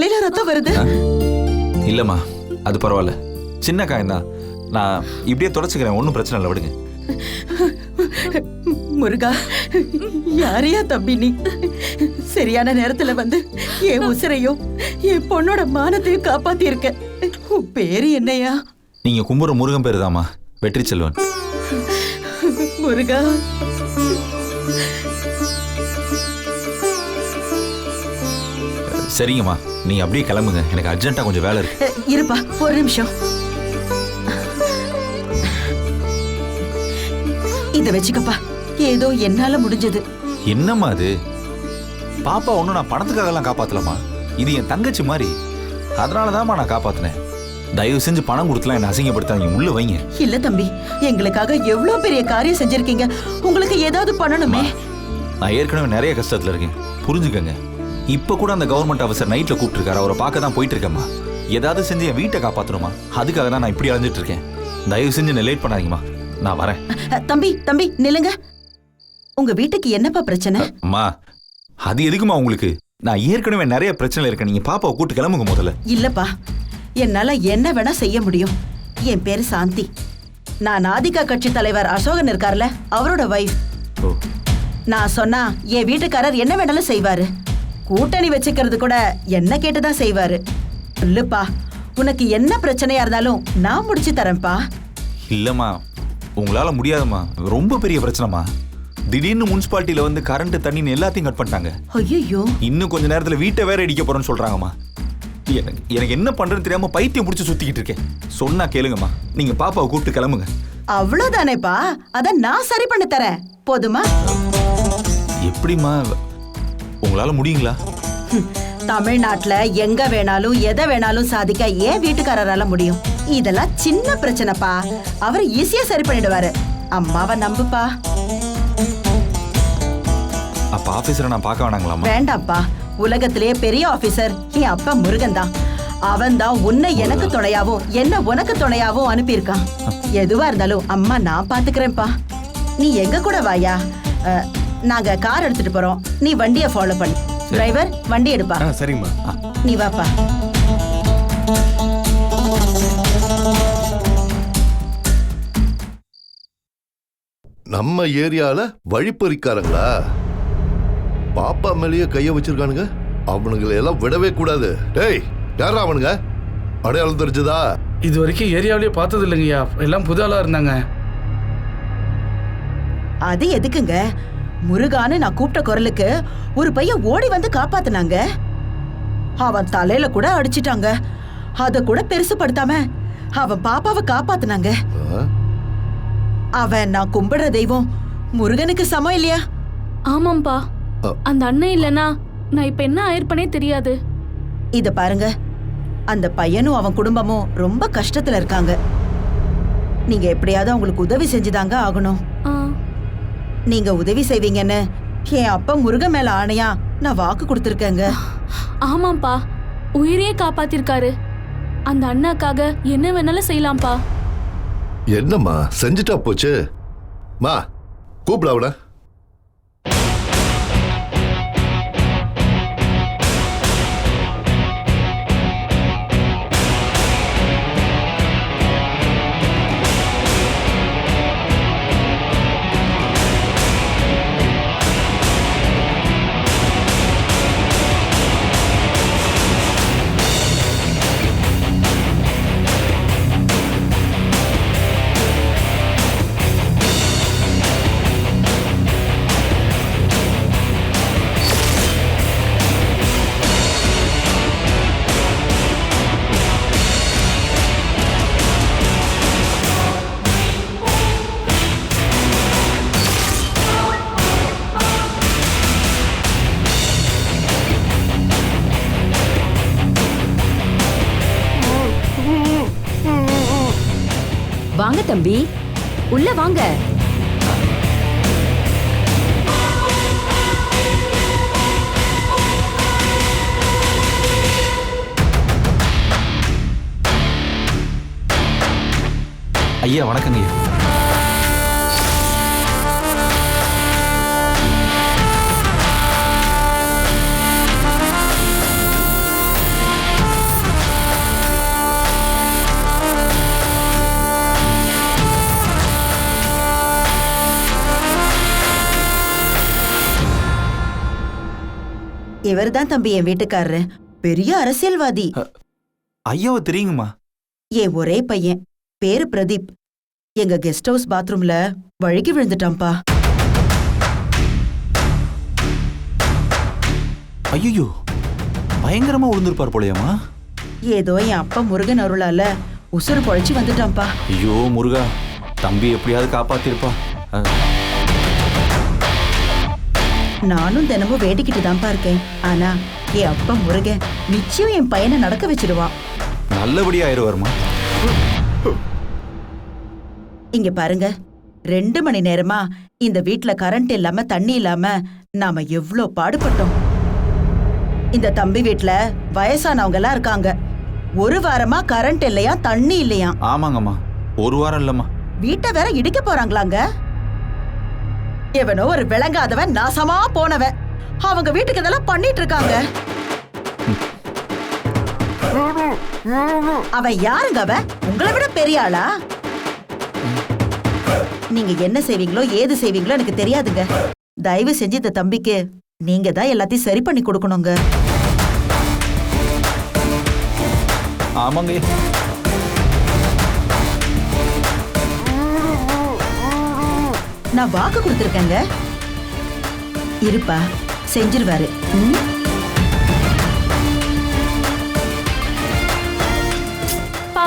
தலையில ரத்தம் வருது? இல்லைம்மா அது பரவாயில்ல. சின்ன காயம்தான் நான் இப்படியே தொடச்சிக்கிறேன் ஒன்றும் பிரச்சனை இல்லை விடுங்க. முருகா யாரையா தம்பி நீ? சரியான நேரத்துல வந்து என் உசிரையும் என் பொண்ணோட மானத்தையும் காப்பாத்தி இருக்க உன் பேரு என்னையா? நீங்கள் கும்புற முருகன் பேர் தாம்மா வெற்றி செல்வன். முருகா சரிங்கம்மா. நீங்கள் அப்படியே கிளம்புங்க. எனக்கு அர்ஜென்ட்டாக கொஞ்சம் வேலை இருக்கு. அஹ், இருப்பா ஒரு நிமிஷம். இத வச்சுக்கப்பா ஏதோ என்னால முடிஞ்சது. என்னம்மா அது? பாப்பா ஒன்றும் நான் பணத்துக்காகலாம் காப்பாற்றலம்மா இது என் தங்கச்சி மாதிரி. அதனால தான்மா நான் காப்பாற்றினேன் தயவு செஞ்சு பணம் கொடுத்துலாம் என்னை அசிங்கப்படுத்தாதீங்க. உள்ள வைங்க. இல்ல தம்பி எங்களுக்காக எவ்வளவு பெரிய காரியம் செஞ்சிருக்கீங்க? உங்களுக்கு ஏதாவது பண்ணணுமே? நான் ஏற்கனவே நிறைய கஷ்டத்தில் இருக்கேன். புரிஞ்சுக்கங்க. இப்போ கூட அந்த கவர்மெண்ட் ஆஃபீஸர் நைட்டில் கூப்பிட்டுருக்காரு. அவரை பார்க்க தான் போயிட்டு இருக்கேம்மா ஏதாவது செஞ்சு என் வீட்டை காப்பாற்றணுமா அதுக்காக தான் நான் இப்படி அலைஞ்சிட்டு இருக்கேன் தயவு செஞ்சு என்ன லேட் பண்ணாதீங்கம்மா. நான் வரேன். தம்பி தம்பி நில்லுங்க. உங்க வீட்டுக்கு என்னப்பா பிரச்சனை? அம்மா அது எதுக்குமா உங்களுக்கு? நான் ஏற்கனவே நிறைய பிரச்சனை இருக்கேன். நீங்கள் பாப்பாவை கூட்டு கிளம்புங்க முதல்ல. இல்லப்பா என்னால என்ன வேணா செய்ய முடியும். என் பேரு சாந்தி. நான் நாதிகா கட்சி தலைவர் அசோகன் இருக்கார்ல அவரோட வைஃப் நான் சொன்னா என் வீட்டுக்காரர் என்ன வேணாலும் செய்வாரு. கூட்டணி வச்சுக்கிறது கூட என்ன கேட்டுதான் செய்வாரு. இல்லப்பா உனக்கு என்ன பிரச்சனையா இருந்தாலும் நான் முடிச்சு தரேன்ப்பா. இல்லைம்மா உங்களால் முடியாதும்மா. ரொம்ப பெரிய பிரச்சனைம்மா. திடீர்னு முனிசிபாலிட்டியில் வந்து கரண்ட் தண்ணின்னு எல்லாத்தையும் கட் பண்ணிட்டாங்க. ஐயோ இன்னும் கொஞ்ச நேரத்தில் வீட்டை வேற இடிக்க போறேன்னு சொல்றாங்கம்மா. எனக்கு எனக்கு என்ன பண்றதுன்னு தெரியாம பைத்தியம் பிடிச்சி சுத்திக்கிட்டு இருக்கேன். சொன்னா கேளுங்கம்மா. நீங்க பாப்பாவை கூப்பிட்டு கிளம்புங்க. அவ்வளவுதானேப்பா அத நான் சரி பண்ணி தரேன். போதுமா? எப்படிம்மா உங்களால முடியுங்களா? தமிழ்நாட்டுல எங்க வேணாலும் எதை வேணாலும் சாதிக்க ஏன் வீட்டுக்காரரால முடியும்? இதெல்லாம் சின்ன பிரச்சனைப்பா. அவர் ஈஸியா சரி பண்ணிடுவாரு. அம்மாவை நம்புப்பா. அப்ப ஆபீசரை நான் பார்க்க வேணாங்களாம்மா? வேண்டாம்ப்பா. உலகத்திலேயே பெரிய ஆபீசர் என் அப்பா முருகன் தான். அவன் தான் உன்னை எனக்கு துணையாவும் என்ன உனக்கு துணையாவும் அனுப்பியிருக்கான். எதுவா இருந்தாலும் அம்மா நான் பாத்துக்கிறேன்ப்பா நீ எங்க கூட வாயா? நாங்க கார் எடுத்துட்டு போறோம். நீ வண்டியை ஃபாலோ பண்ணு. டிரைவர் வண்டி எடுப்பா. சரிங்கம்மா நீ வாப்பா. நம்ம ஏரியால வழிப்பறிக்காரங்களா? பாப்பா மேலேயே கைய வச்சிருக்கானுங்க. அவனுங்களை எல்லாம் விடவே கூடாது. டேய் யாரா அவனுங்க? அடையாளம் தெரிஞ்சதா? இது வரைக்கும் ஏரியாவிலேயே பார்த்தது இல்லைங்கய்யா எல்லாம் புது ஆளா இருந்தாங்க. அது எதுக்குங்க? முருகான்னு நான் கூப்பிட்ட குரலுக்கு ஒரு பையன் ஓடி வந்து காப்பாத்துனாங்க. அவன் தலையில கூட அடிச்சிட்டாங்க. அத கூட பெருசுப்படுத்தாம அவன் பாப்பாவை காப்பாத்துனாங்க? அவன் நான் கும்பிடுற தெய்வம் முருகனுக்கு சமம் இல்லையா? ஆமாம்பா. அந்த அண்ணன் இல்லனா நான் இப்ப என்ன ஆயிருப்பனே தெரியாது. இத பாருங்க. அந்த பையனும் அவன் குடும்பமும் ரொம்ப கஷ்டத்துல இருக்காங்க. நீங்க எப்படியாவது அவங்களுக்கு உதவி செஞ்சுதாங்க ஆகணும். நீங்க உதவி செய்வீங்கன்னு என் அப்பா முருகன் மேல ஆணையா நான் வாக்கு கொடுத்துருக்கேங்க. ஆமாம்பா உயிரையே காப்பாத்திருக்காரு. அந்த அண்ணாக்காக என்ன வேணாலும் செய்யலாம்ப்பா என்னம்மா செஞ்சுட்டா போச்சு? மா கூப்பிட அவன. வாங்க தம்பி. உள்ள வாங்க. ஐயா வணக்கங்க ஐயா. இவர்தான் தம்பி என் வீட்டுக்காரரு. பெரிய அரசியல்வாதி. ஐயாவை தெரியுங்கம்மா. என் ஒரே பையன். பேரு பிரதீப். எங்க கெஸ்ட் ஹவுஸ் பாத்ரூம்ல வழுக்கி விழுந்துட்டான்பா ஐயோ பயங்கரமா விழுந்திருப்பார் போலயாம்மா. ஏதோ என் அப்பா முருகன் அருளால உசுறு பொழைச்சு வந்துட்டான்பா ஐயோ முருகா தம்பி எப்படியாவது காப்பாத்திருப்பா. நானும் தினமும் வேடிக்கிட்டு தான்ப்பா இருக்கேன் ஆனா என் அப்பா முருகன் நிச்சயம் என் பையனை நடக்க வச்சிருவான் நல்லபடியா ஆயிடுவாருமா இங்க பாருங்க ரெண்டு மணி நேரமா இந்த வீட்ல கரண்ட் இல்லாம தண்ணி இல்லாம நாம எவ்ளோ பாடுபட்டோம். இந்த தம்பி வீட்ல வயசானவங்க எல்லாம் இருக்காங்க. ஒரு வாரமா கரண்ட் இல்லையா தண்ணி இல்லையா ஆமாங்கம்மா. ஒரு வாரம் இல்லம்மா. வீட்டை வேற இடிக்க போறாங்களாங்க? எவனோ ஒரு விளங்காதவன் நாசமா போனவன். அவங்க வீட்டுக்கு இதெல்லாம் பண்ணிட்டு இருக்காங்க அவன் யாருங்க அவன்? உங்களை விட பெரிய ஆளா? நீங்க என்ன செய்வீங்களோ ஏது செய்வீங்களோ எனக்கு தெரியாதுங்க. தயவு செஞ்சு இந்த தம்பிக்கு நீங்க தான் எல்லாத்தையும் சரி பண்ணி கொடுக்கணுங்க. ஆமாங்க. நான் வாக்கு கொடுத்துருக்கேங்க. இருப்பா செஞ்சிருவாரு? பா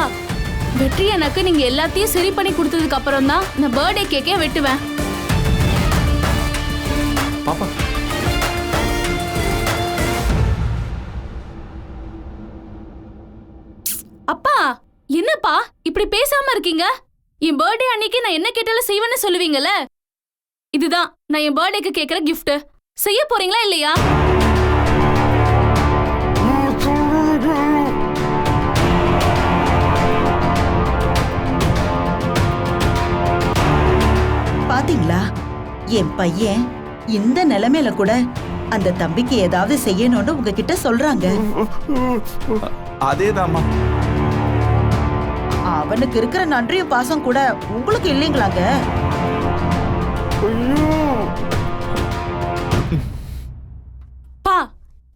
வெற்றி எனக்கு நீங்க எல்லாத்தையும் சரி பண்ணி கொடுத்ததுக்கு அப்புறம் தான் நான் பர்த்டே கேக்கே வெட்டுவேன். பாப்பா. அப்பா என்னப்பா இப்படி பேசாம இருக்கீங்க? என் பர்த்டே அன்னைக்கு நான் என்ன கேட்டாலும் செய்வேன்னு சொல்லுவீங்கல்ல? இதுதான் நான் என் பர்த்டேக்கு கேக்குற gift. செய்ய போறீங்களா இல்லையா? பாத்தீங்களா? என் பையன் இந்த நிலைமையில கூட அந்த தம்பிக்கு ஏதாவது செய்யணும்னு உங்ககிட்ட சொல்றாங்க. அதேதாம்மா. அவனுக்கு இருக்கிற நன்றியும் பாசம் கூட உங்களுக்கு இல்லைங்களாங்க?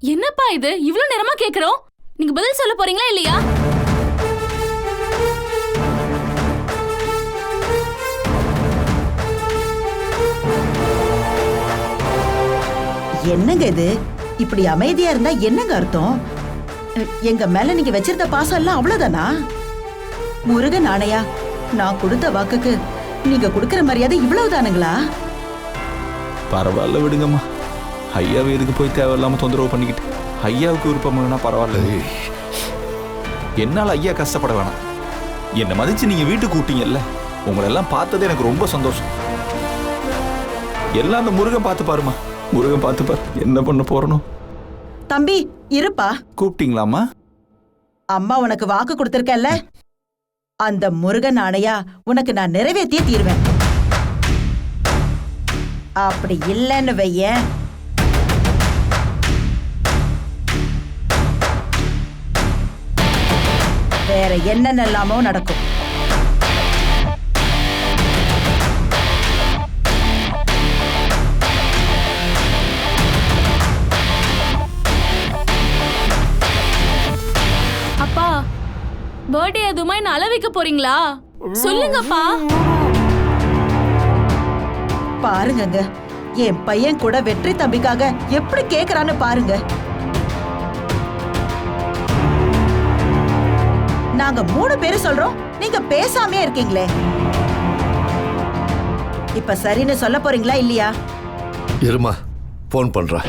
என்னப்பா இது? இவ்ளோ நேரமா கேக்குறோம். நீங்க பதில் சொல்ல போறீங்களா இல்லையா? என்னங்க இது? இப்படி அமைதியா இருந்தா என்னங்க அர்த்தம்? எங்க மேல நீங்க வச்சிருந்த பாசம் எல்லாம் அவ்வளவுதானா? முருகன் ஆணையா நான் கொடுத்த வாக்குக்கு நீங்க கொடுக்கிற மரியாதை இவ்வளவுதானுங்களா? பரவாயில்ல விடுங்கம்மா. ஐயாவை எதுக்கு போய் தேவையில்லாம தொந்தரவு பண்ணிக்கிட்டு? ஐயாவுக்கு விருப்பம்னா பரவாயில்ல. என்னால் ஐயா கஷ்டப்பட வேணாம். என்னை மதிச்சு நீங்க வீட்டுக்கு கூட்டிங்கல்ல உங்களை எல்லாம் பார்த்தது எனக்கு ரொம்ப சந்தோஷம். எல்லாம் அந்த முருகன் பார்த்து பாருமா முருகன் பார்த்து பாரு என்ன பண்ண போறணும் தம்பி இருப்பா. கூப்பிட்டீங்களாம்மா? அம்மா உனக்கு வாக்கு கொடுத்திருக்கேன்ல. அந்த முருகன் ஆணையா உனக்கு நான் நிறைவேற்றியே தீருவேன். அப்படி இல்லைன்னு வையேன். வேற என்னென்னலாமோ நடக்கும். அப்பா பர்த்டே எதுவுமா என்ன அள வைக்க போறீங்களா? சொல்லுங்கப்பா. பாருங்கங்க என் பையன் கூட வெற்றி தம்பிக்காக எப்படி கேக்குறான்னு பாருங்க. நாங்க மூணு பேரும் சொல்றோம். நீங்க பேசாமே இருக்கீங்களே. இப்ப சரின்னு சொல்ல போறீங்களா இல்லையா? இருமா ஃபோன் பண்றேன்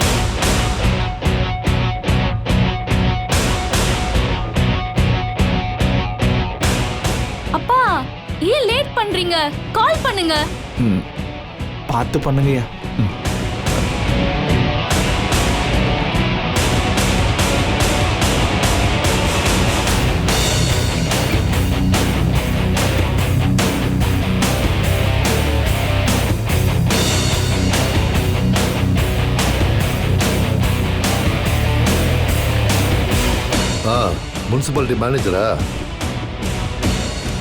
அப்பா ஏன் லேட் பண்றீங்க? கால் பண்ணுங்க. ம். பார்த்து பண்ணுங்கய்யா. ம். முனிசிபாலிட்டி மேனேஜரா?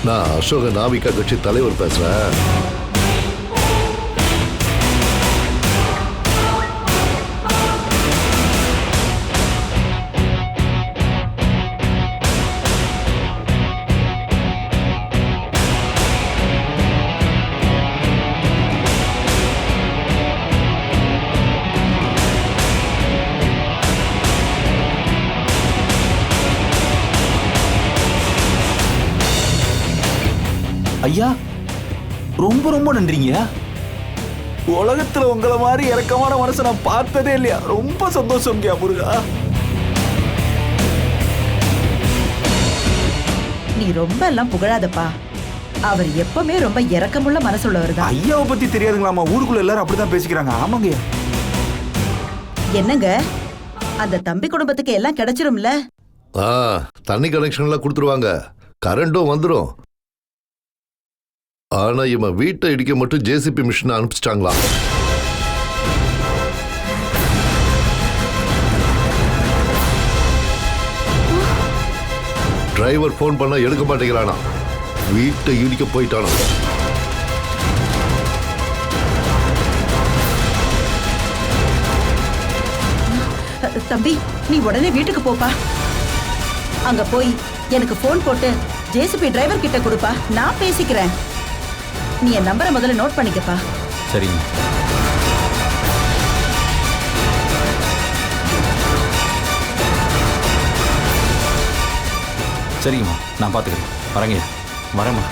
நான் அசோக நாவிகா கட்சி தலைவர் பேசுறேன். ஐயா ரொம்ப ரொம்ப நன்றிங்க உலகத்துல உங்களை மாதிரி இறக்கமான மனசை நான் பார்த்ததே இல்லையா? ரொம்ப சந்தோஷம்யா முருகா. நீ ரொம்ப எல்லாம் புகழாதப்பா. அவர் எப்பவுமே ரொம்ப இரக்கமுள்ள மனசுள்ளவர் தான். ஐயாவை பத்தி தெரியாதுங்களாமா ஊருக்குள்ள எல்லாரும் அப்படிதான் பேசிக்கிறாங்க. ஆமாங்கய்யா என்னங்க? அந்த தம்பி குடும்பத்துக்கு எல்லாம் கிடைச்சிரும்ல? ஆ தண்ணி கனெக்ஷன்லாம் கொடுத்துருவாங்க. கரண்டும் வந்துடும் ஆனா இவன் வீட்டை இடிக்க மட்டும் ஜேசிபி மிஷின் அனுப்பிச்சிட்டாங்களா? டிரைவர் ஃபோன் பண்ணா எடுக்க மாட்டேங்கிறானா? வீட்டை இடிக்க போயிட்டானா? தம்பி நீ உடனே வீட்டுக்கு போப்பா. அங்க போய் எனக்கு ஃபோன் போட்டு ஜேசிபி டிரைவர் கிட்ட கொடுப்பா. நான் பேசிக்கிறேன். நீ என் நம்பரை முதல்ல நோட் பண்ணிக்கப்பா. சரிங்க சரிங்கம்மா நான் பார்த்துக்கிறேன். வரேங்க. வரேம்மா.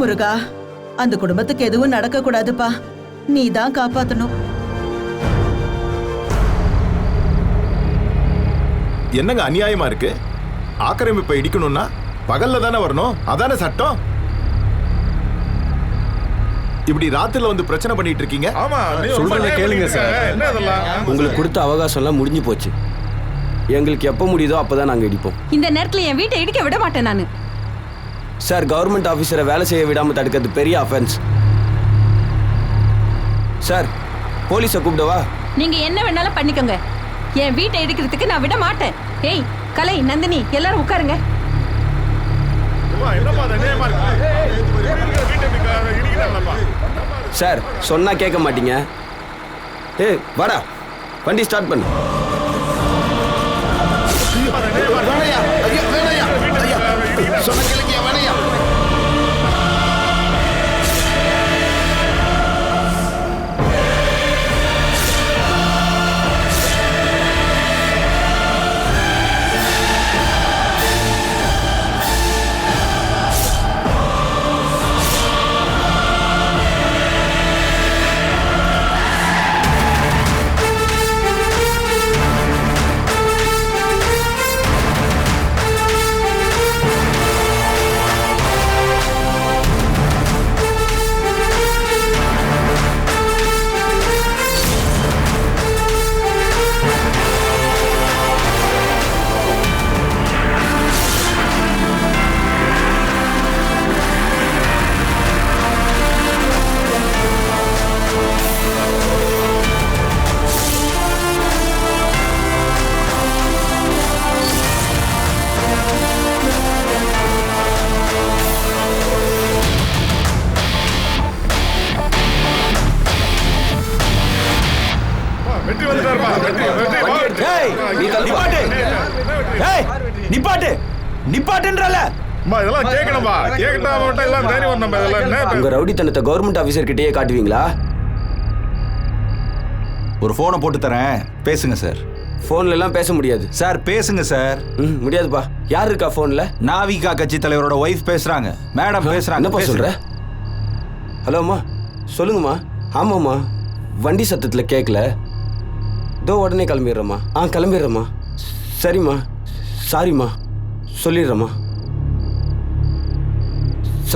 முருகா அந்த குடும்பத்துக்கு எதுவும் நடக்க கூடாதுப்பா நீ தான் காப்பாத்தணும். என்னங்க அநியாயமா இருக்கு? ஆக்கிரமிப்பை இடிக்கணும்னா பகல்ல தானே வரணும்? அதானே சட்டம்? இப்படி ராத்திரில வந்து பிரச்சனை பண்ணிட்டு இருக்கீங்க? ஆமா சொல்றத கேளுங்க சார். உங்களுக்கு கொடுத்த அவகாசம்லாம் முடிஞ்சு போச்சு. எங்களுக்கு எப்போ முடியுதோ அப்போ தான் நாங்கள் இடிப்போம். இந்த நேரத்துல என் வீட்டை இடிக்க விட மாட்டேன் நானு. சார் கவர்மெண்ட் ஆஃபீஸரை வேலை செய்ய விடாமல் தடுக்கிறது பெரிய அஃபென்ஸ் சார் போலீஸை கூப்பிடவா? நீங்க என்ன வேணாலும் பண்ணிக்கோங்க. என் வீட்டை இடிக்கிறதுக்கு நான் விட மாட்டேன். ஏய் கலை நந்தினி எல்லாரும் உட்காருங்க. சார் சொன்னா கேட்க மாட்டீங்க. ஏய் வாடா வண்டி ஸ்டார்ட் பண்ணு. தைரியம் வரும் நம்ம இதெல்லாம் என்ன? உங்க ரவுடித்தனத்தை கவர்மெண்ட் ஆஃபீஸர் கிட்டேயே காட்டுவீங்களா? ஒரு ஃபோனை போட்டு தரேன். பேசுங்க சார் ஃபோன்ல எல்லாம் பேச முடியாது. சார் பேசுங்க சார் ம் முடியாதுப்பா. யார் இருக்கா ஃபோன்ல நாவிகா கட்சி தலைவரோட ஒய்ஃப் பேசுறாங்க. மேடம் பேசுறாங்க. என்னப்பா. சொல்ற? ஹலோம்மா சொல்லுங்கம்மா. ஆமாம்மா. வண்டி சத்தத்தில் கேட்கல இதோ உடனே கிளம்பிடுறேம்மா. ஆ கிளம்பிடுறேம்மா. சரிம்மா. சாரிம்மா. சொல்லிடுறேம்மா.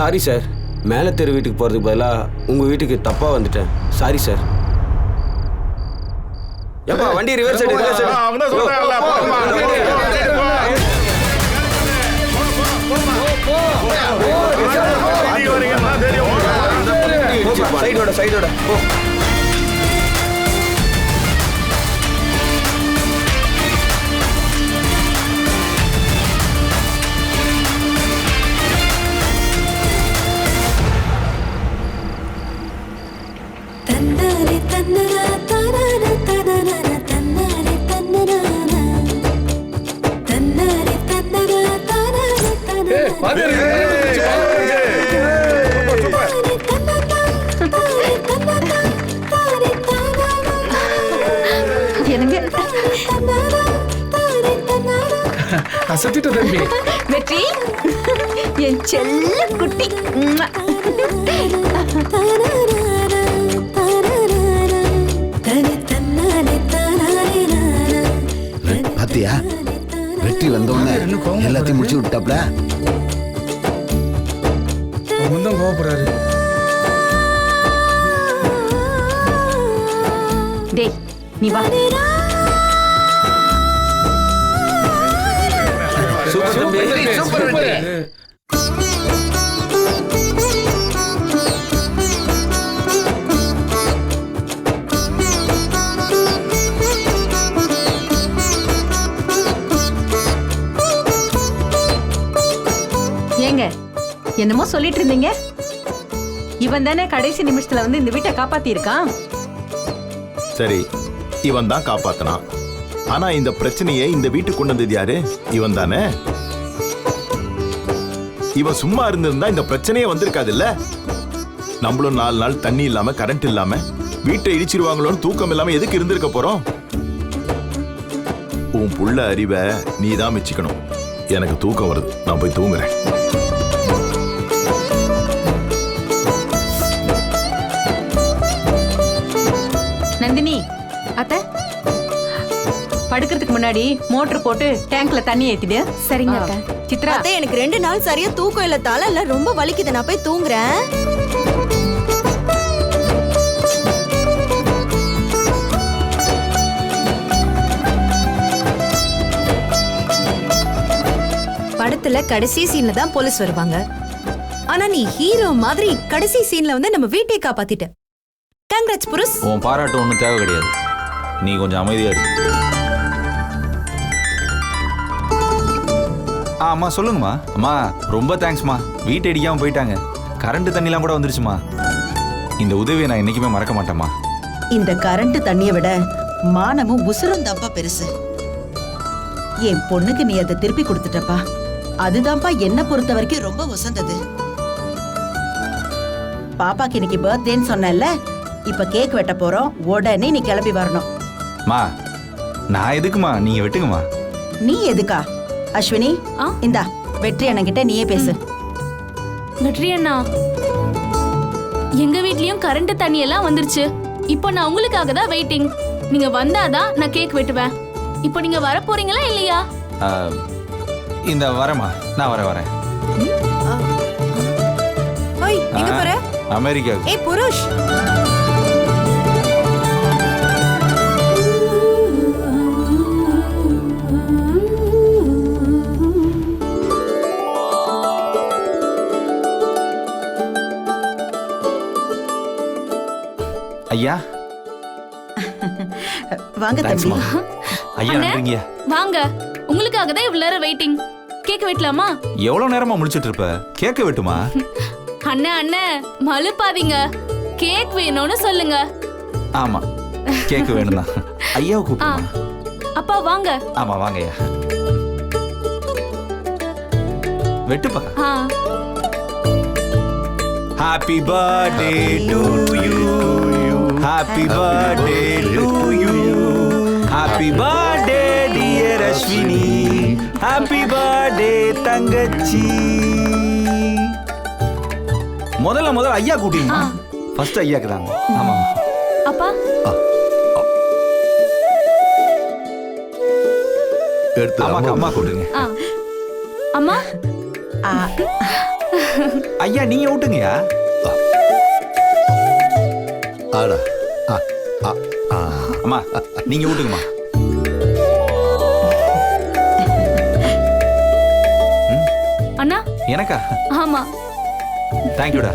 சாரி சார் மேலே தெரு வீட்டுக்கு போகிறதுக்கு பதிலாக உங்கள் வீட்டுக்கு தப்பாக வந்துட்டேன். சாரி சார் ஏப்பா வண்டி ரிவர்ஸ் எடு ரிவர்ஸ் வரும். சைடோட சைடோட போ. எல்லாத்தையும் முடிச்சு விட்டாப்ல தான் கோவப்படுறாரு. டேய் நீ வா. Super super. ஏங்க என்னமோ சொல்லிட்டு இருந்தீங்க. இவன் தானே கடைசி நிமிஷத்துல வந்து இந்த வீட்டை காப்பாத்தி இருக்கான் சரி இவன் தான் காப்பாத்தினான். ஆனா இந்த பிரச்சனையை இந்த வீட்டுக்கு கொண்டு வந்தது யாரு? இவன் தானே? இவன் சும்மா இருந்திருந்தா இந்த பிரச்சனையே வந்திருக்காதுல்ல? நம்மளும் நாலு நாள் தண்ணி இல்லாம கரண்ட் இல்லாம வீட்டை இடிச்சிருவாங்களோன்னு தூக்கம் இல்லாம எதுக்கு இருந்திருக்க போறோம்? உன் புள்ள அறிவை நீ தான் மிச்சிக்கணும். எனக்கு தூக்கம் வருது. நான் போய் தூங்குறேன். நந்தினி அத்தை. படுக்கிறதுக்கு முன்னாடி மோட்டர் போட்டு டேங்க்ல தண்ணி ஏத்திடு. சரிங்க அத்தை. சித்ரா. அத்தை எனக்கு ரெண்டு நாள் சரியா தூக்கம் இல்ல தலை இல்ல ரொம்ப வலிக்குது. நான் போய் தூங்குறேன். படத்துல கடைசி சீன்ல தான் போலீஸ் வருவாங்க. ஆனா நீ ஹீரோ மாதிரி கடைசி சீன்ல வந்து நம்ம வீட்டை காப்பாத்திட்ட. கங்க்ராட்ஸ் புருஷ். உன் பாராட்டு ஒன்றும் தேவை கிடையாது. நீ கொஞ்சம் அமைதியா இரு. ஆ அம்மா சொல்லுங்கம்மா. அம்மா ரொம்ப தேங்க்ஸ்மா வீட்டை இடிக்காம போயிட்டாங்க. கரண்ட் தண்ணிலாம் கூட வந்துருச்சுமா. இந்த உதவியை நான் என்னைக்குமே மறக்க மாட்டேம்மா. இந்த கரண்ட் தண்ணியை விட மானமும் உசுரும் தான்ப்பா பெருசு. என் பொண்ணுக்கு நீ அதை திருப்பி கொடுத்துட்டப்பா. அதுதான்ப்பா என்ன பொறுத்த வரைக்கும் ரொம்ப உசந்தது. பாப்பாக்கு இன்னைக்கு பர்த்டேன்னு சொன்னேன்ல இப்ப கேக் வெட்ட போறோம் உடனே நீ கிளம்பி வரணும். மா நான் எதுக்குமா? நீங்க வெட்டுங்கம்மா. நீ எதுக்கா? அஸ்வினி ஆ? இந்தா வெற்றி அண்ணங்கிட்ட நீயே பேசு. வெற்றி அண்ணா எங்க வீட்லயும் கரண்ட் தண்ணி எல்லாம் வந்துருச்சு. இப்போ நான் உங்களுக்காக தான் வெயிட்டிங் நீங்க வந்தாதான் நான் கேக் வெட்டுவேன். இப்போ நீங்க வர போறீங்களா இல்லையா இந்த வரேம்மா நான் வரேன். வரேன் ஓய் எங்க போற? அமெரிக்காவுக்கு. ஏய் புருஷ். ஐயா? வாங்க தம்பி. ஐயா வாங்க. உங்களுக்காக தான் இவ்வளவு நேரம் வெயிட்டிங் கேக் வெட்டலாமா எவ்வளவு நேரமா முடிச்சிட்டு இருப்ப கேட்க வெட்டுமா? அண்ணே அண்ணே மழுப்பாதீங்க கேக் வேணும்னு சொல்லுங்க. ஆமா கேக்கு வேணும்னா. ஐயாவை ஆ கூப்பிடுமா அப்பா வாங்க. ஆமா வாங்க ஐயா வெட்டுப்பா happy birthday to you happy birthday to you happy birthday Ashwini. Happy birthday தங்கச்சி. முதல்ல முதல்ல ஐயா கூட்டிங்க ஆ. ஃபர்ஸ்ட் ஐயாக்கு தாங்க ஆமா. அப்பா. எடுத்து அம்மாக்கு அம்மா கூட்டுங்க அம்மா. ஆ, ஐயா நீங்க விட்டுங்கயா ஆடா. ஆ, ஆ, ஆ. அம்மா நீங்க விட்டுங்கம்மா எனக்கா? ஆமா. தேங்க்யூடா.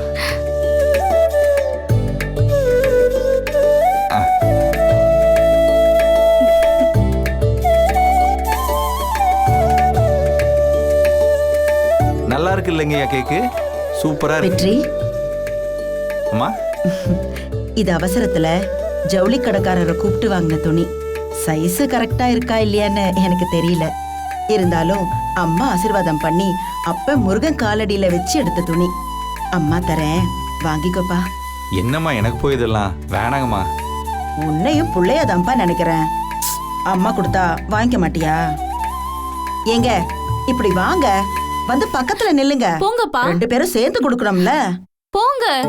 நல்லா இருக்கு இல்லைங்கய்யா கேக்கு? சூப்பரா இருக்கு. வெற்றி. அம்மா? இது அவசரத்துல ஜவுளி கடைக்காரரை கூப்பிட்டு வாங்கின துணி. சைஸ் கரெக்டா இருக்கா இல்லையான்னு எனக்கு தெரியல. இருந்தாலும் அம்மா ஆசீர்வாதம் பண்ணி அப்ப முருகன் காலடியில வச்சு எடுத்த துணி. அம்மா தரேன். வாங்கிக்கோப்பா. என்னம்மா எனக்கு போய் இதெல்லாம்? வேணாங்கம்மா. உன்னையும் புள்ளையாதான்ப்பா நினைக்கிறேன். அம்மா கொடுத்தா வாங்கிக்க மாட்டியா? ஏங்க இப்படி வாங்க. வந்து பக்கத்துல நில்லுங்க. போங்கப்பா. ரெண்டு பேரும் சேர்ந்து கொடுக்கணும்ல. போங்க.